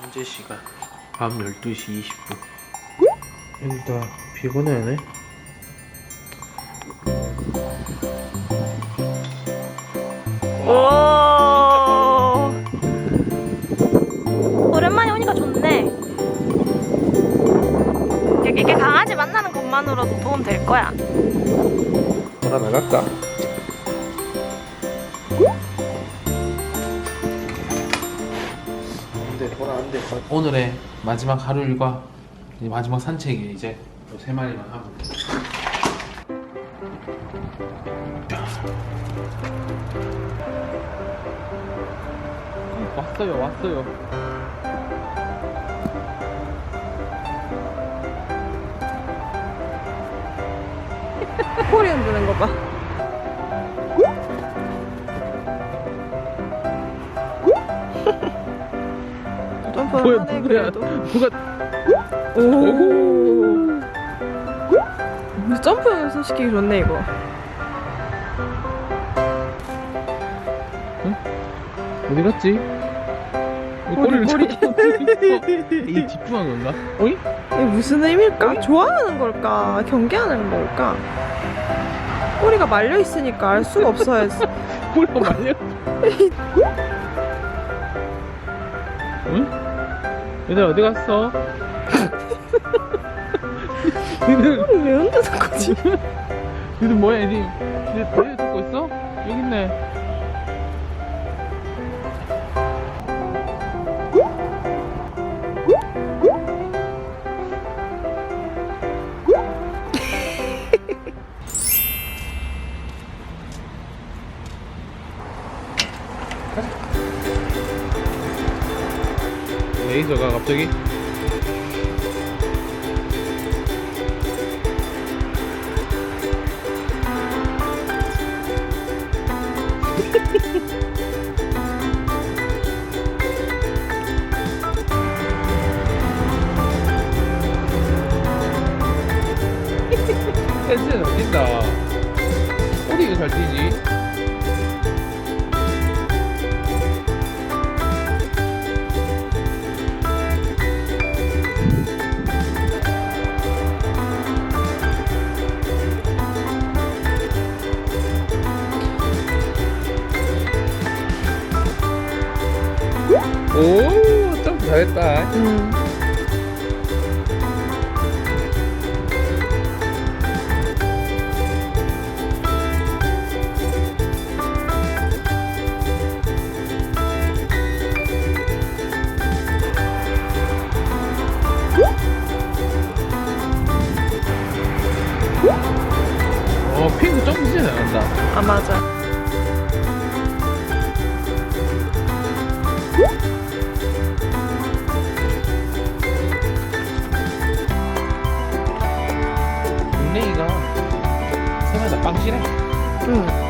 현재 시간 밤 12시 20분 여기 다 피곤해하네 오. 오랜만에 오니까 좋네. 이렇게 강아지 만나는 것만으로도 도움 될 거야. 돌아 나갈까? 안돼 돌아 안돼 오늘의 마지막 하루 일과 이제 마지막 산책이 이제 요세 마리만 하고 왔어요 왔어요 꼬리 흔드는 거 봐. 점프를 뭐야 하네, 누구야 그래도. 누가 오. 근데 점프 연습시키기 좋네 이거. 어디 갔지? 이 꼬리, 꼬리를 꼬리. 잡고. 이게 집중한 건가? 어이? 이게 무슨 의미일까? 좋아하는 걸까? 경계하는 걸까? 꼬리가 말려 있으니까 알 수가 없어요. 꼬리가 말려 응? 얘들 어디 갔어? 얘들 왜 흔드는 거지? 얘들 뭐야 얘들 얘들 다리 잡고 있어? 여기 있네 레이저가 갑자기 펜스는 어딘다 어디가 잘 뛰지? 오 점프 잘했다 음. 어 핑크 점프 진짜 잘한다 아 맞아. 빵실해 응.